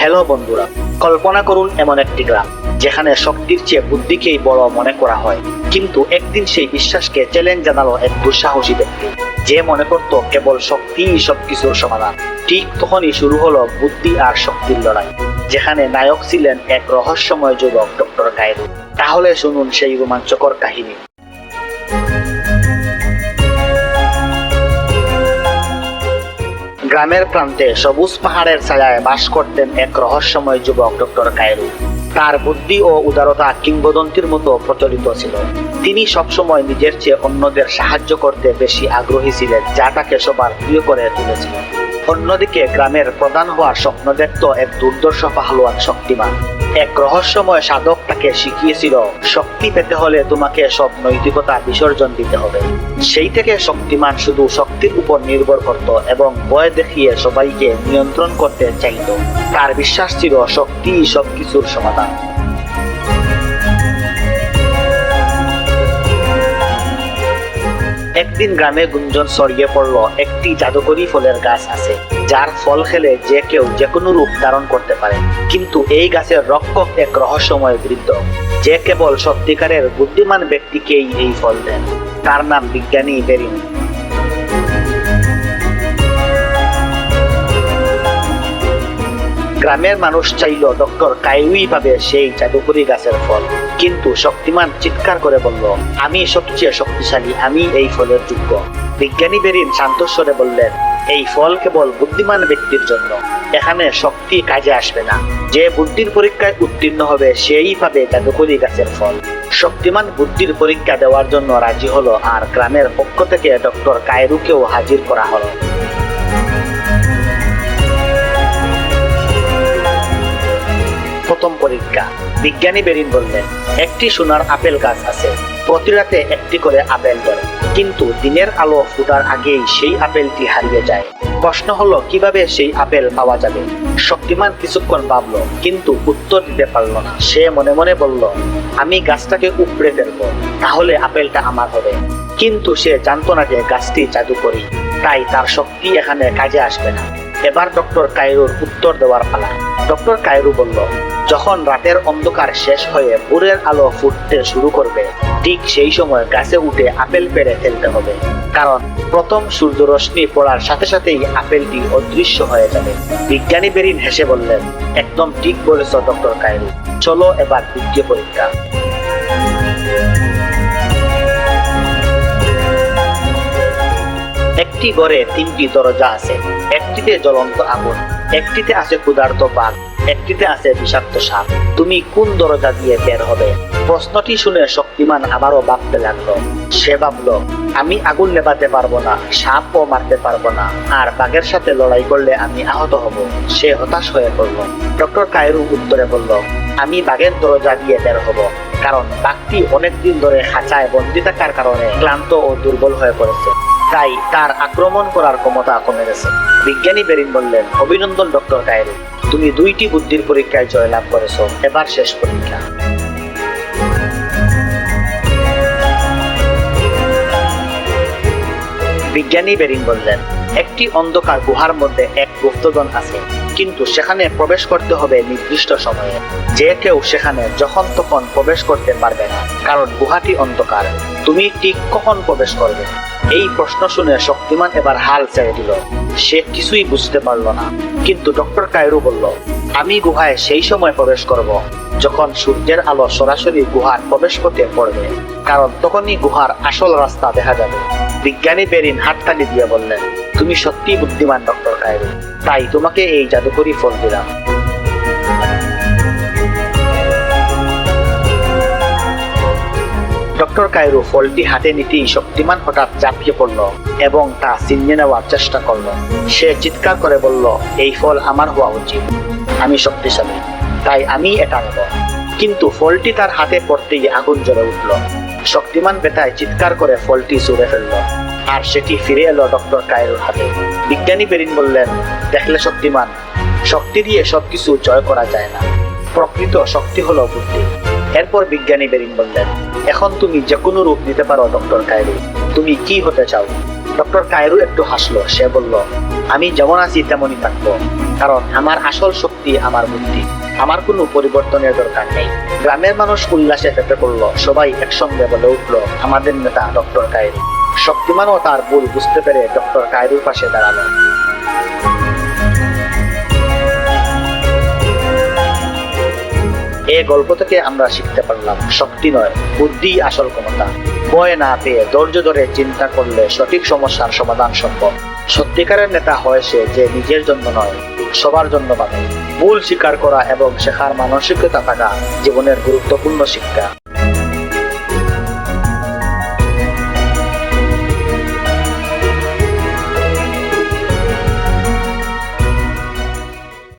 Hello বন্ধুরা, কল্পনা করুন এমন একটি গ্রাম, যেখানে শক্তির চেয়ে বুদ্ধিকেই বড় মনে করা হয়। কিন্তু একদিন সেই বিশ্বাসকে চ্যালেঞ্জ জানালো এক দুঃসাহসী ব্যক্তি, যে মনে করত কেবল শক্তিই সবকিছুর সমাধান। ঠিক তখনই শুরু হলো বুদ্ধি আর শক্তির লড়াই, যেখানে নায়ক ছিলেন এক রহস্যময় যুবক ডক্টর কায়রু তাহলে শুনুন সেই রোমাঞ্চকর কাহিনী। গ্রামের প্রান্তে সবুজ পাহাড়ের ছায়ায় বাস করতেন এক রহস্যময় যুবক ডক্টর কায়রু। তার বুদ্ধি ও উদারতা কিংবদন্তির মতো প্রচলিত ছিল। তিনি সবসময় নিজের চেয়ে অন্যদের সাহায্য করতে বেশি আগ্রহী ছিলেন, যা তাকে সবার প্রিয় করে তুলেছিল। অন্যদিকে গ্রামের প্রধান হওয়ার স্বপ্ন দেখত এক দুর্দর্শ পাহলোয়ান শক্তিমান। এক রহস্যময় সাধক তাকে শিখিয়েছিল, শক্তি পেতে হলে তোমাকে সব নৈতিকতা বিসর্জন দিতে হবে। সেই থেকে শক্তিমান শুধু শক্তির উপর নির্ভর করত এবং ভয় দেখিয়ে সবাইকে নিয়ন্ত্রণ করতে চাইত। তার বিশ্বাস ছিল শক্তি সবকিছুর সমাধান। একদিন গ্রামে গুঞ্জন ছড়িয়ে পড়ল, একটি জাদুকরী ফলের গাছ আছে, যার ফল খেলে যে কেউ যে কোনো রূপ ধারণ করতে পারে। কিন্তু এই গাছের রক্ষক এক রহস্যময় বৃদ্ধ, যে কেবল সত্যিকারের বুদ্ধিমান ব্যক্তিকেই এই ফল দেন। তার নাম বিজ্ঞানী বেরিন। গ্রামের মানুষ চাইল ডক্টর কাইউই পাবে সেই জাদুকরি গাছের ফল। কিন্তু শক্তিমান চিৎকার করে বলল, আমি সবচেয়ে শক্তিশালী, আমি এই ফলের যোগ্য। বিজ্ঞানী বেরিন শান্তস্বরে বললেন, এই ফল কেবল বুদ্ধিমান ব্যক্তির জন্য। এখানে শক্তি কাজে আসবে না। যে বুদ্ধির পরীক্ষায় উত্তীর্ণ হবে, সেই পাবে জাদুকরি গাছের ফল। শক্তিমান বুদ্ধির পরীক্ষা দেওয়ার জন্য রাজি হলো, আর গ্রামের পক্ষ থেকে ডক্টর কায়রুকেও হাজির করা হলো। প্রথম পরীক্ষা। বিজ্ঞানী বেরিন বললেন, একটি সোনার আপেল গাছ আছে। প্রতি রাতে একটি করে আপেল ধরে। কিন্তু দিনের আলো ফুটার আগেই সেই আপেলটি হারিয়ে যায়। প্রশ্ন হলো, কীভাবে সেই আপেল পাওয়া যাবে? শক্তিমান কিছুক্ষণ ভাবলো, কিন্তু উত্তর দিতে পারল না। সে মনে মনে বলল, আমি গাছটাকে উপড়ে ফেলব, তাহলে আপেলটা আমার হবে। কিন্তু সে জানতো না যে গাছটি জাদু করি তাই তার শক্তি এখানে কাজে আসবে না। এবার ডক্টর কায়রুর উত্তর দেওয়ার পালা। ডক্টর কায়রু বলল যখন রাতের অন্ধকার শেষ হয়ে ভোরের আলো ফুটতে শুরু করবে, ঠিক সেই সময় গাছে উঠে আপেল পেড়ে ফেলতে হবে। কারণ প্রথম সূর্য রশ্মি পড়ার সাথে সাথেই আপেলটি অদৃশ্য হয়ে যাবে। বিজ্ঞানী বেরিন হেসে বললেন, একদম ঠিক বলেছ, ডক্টর কায়রু চলো এবার দ্বিতীয় পরীক্ষা। একটি ঘরে তিনটি দরজা আছে। একটিতে জ্বলন্ত আগুন একটিতে আছে ক্ষুধার্ত বাঘ, একটিতে আছে বিষাক্ত সাপ। তুমি কোন দরজা দিয়ে বের হবে? প্রশ্নটি শুনে শক্তিমান আবারও ভাবতে লাগল। সে ভাবলো, আমি আগুন নেভাতে পারব না, সাপও মারতে পারব না, আর বাঘের সাথে লড়াই করলে আমি আহত হব। সে হতাশ হয়ে পড়ল। ডক্টর কায়রু উত্তরে বলল, আমি বাঘের দরজা দিয়ে বের হব, কারণ বাঘটি অনেকদিন ধরে খাঁচায় বন্দি থাকার কারণে ক্লান্ত ও দুর্বল হয়ে পড়েছে। তাই তার আক্রমণ করার ক্ষমতা কমে গেছে বিজ্ঞানী বেরিন বললেন, অভিনন্দন, ডক্টর কায়রু। তুমি দুইটি বুদ্ধির পরীক্ষায় জয়লাভ করেছ। এবার শেষ পরীক্ষা। বিজ্ঞানী বেরিন বললেন, একটি অন্ধকার গুহার মধ্যে এক গুপ্তধন আছে। কিন্তু সেখানে প্রবেশ করতে হবে নির্দিষ্ট সময়ে। যে কেউ সেখানে যখন তখন প্রবেশ করতে পারবে না, কারণ গুহাটি অন্ধকার। তুমি ঠিক কখন প্রবেশ করবে? এই প্রশ্ন শুনে শক্তিমান এবার হাল ছেড়ে দিল। সে কিছুই বুঝতে পারল না। কিন্তু ডক্টর কায়রু বলল, আমি গুহায় সেই সময় প্রবেশ করব, যখন সূর্যের আলো সরাসরি গুহার প্রবেশ পথে পড়বে। কারণ তখনই গুহার আসল রাস্তা দেখা যাবে। বিজ্ঞানী বেরিন হাততালি দিয়ে বললেন, তুমি সত্যি বুদ্ধিমান, ডক্টর কায়রু। তাই তোমাকে এই জাদুকরি ফল দিলাম। ডক্টর কায়রু ফলটি হাতে নিতেই শক্তিমান হঠাৎ ঝাঁপিয়ে পড়ল এবং তা ছিনিয়ে নেওয়ার চেষ্টা করল। সে চিৎকার করে বলল, এই ফল আমার হওয়া উচিত। আমি শক্তিশালী। তাই আমি এটা নেব। কিন্তু ফলটি তার হাতে পড়তেই আগুন জ্বলে উঠল। শক্তিমান বেতায় চিৎকার করে ফলটি ছুঁড়ে ফেলল আর সেটি ফিরে এলো ডক্টর কায়রুর হাতে। বিজ্ঞানী বেরিন বললেন, দেখলে শক্তিমান, শক্তি দিয়ে সবকিছু জয় করা যায় না। প্রকৃত শক্তি হলো বুদ্ধি। এরপর বিজ্ঞানী বেরিন বললেন, এখন তুমি যে কোনো রূপ নিতে পারো, ডক্টর কায়রু। তুমি কি হতে চাও? ডক্টর কায়রু একটু হাসলো। সে বলল, আমি যেমন আছি, তেমনই থাকব। কারণ আমার আসল শক্তি আমার বুদ্ধি। আমার কোনো পরিবর্তনের দরকার নেই। গ্রামের মানুষ উল্লাসে ফেটে পড়ল। সবাই একসঙ্গে বলে উঠল, আমাদের নেতা ডক্টর কায়রু। শক্তিমানও তার ভুল বুঝতে পেরে ডক্টর কায়রুর পাশে দাঁড়াল। গল্প থেকে আমরা শিখতে পারলাম, শক্তি নয়, বুদ্ধি আসল ক্ষমতা। ভয় না পেয়ে, ধৈর্য ধরে চিন্তা করলে সঠিক সমস্যার সমাধান সম্ভব। সত্যিকারের নেতা হয় সে যে নিজের জন্য নয়, সবার জন্য ভাবে ভুল স্বীকার করা এবং শেখার মানসিকতা থাকা জীবনের গুরুত্বপূর্ণ শিক্ষা।